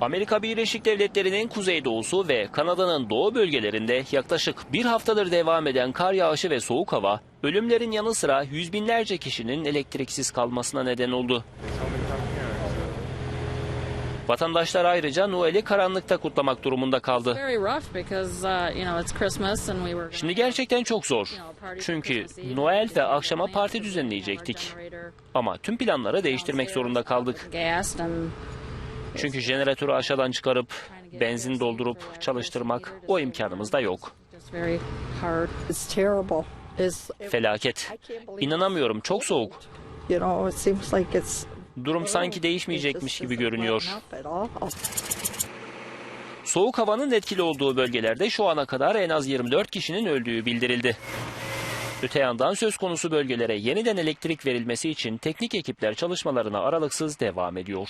Amerika Birleşik Devletleri'nin kuzeydoğusu ve Kanada'nın doğu bölgelerinde yaklaşık bir haftadır devam eden kar yağışı ve soğuk hava, ölümlerin yanı sıra yüz binlerce kişinin elektriksiz kalmasına neden oldu. Vatandaşlar ayrıca Noel'i karanlıkta kutlamak durumunda kaldı. uh. Şimdi gerçekten çok zor. Çünkü Noel ve akşama parti düzenleyecektik. Ama tüm planları değiştirmek zorunda kaldık. Çünkü jeneratörü aşağıdan çıkarıp benzin doldurup çalıştırmak o imkanımız da yok. Felaket. İnanamıyorum çok soğuk. Durum sanki değişmeyecekmiş gibi görünüyor. Soğuk havanın etkili olduğu bölgelerde şu ana kadar en az 24 kişinin öldüğü bildirildi. Öte yandan söz konusu bölgelere yeniden elektrik verilmesi için teknik ekipler çalışmalarına aralıksız devam ediyor.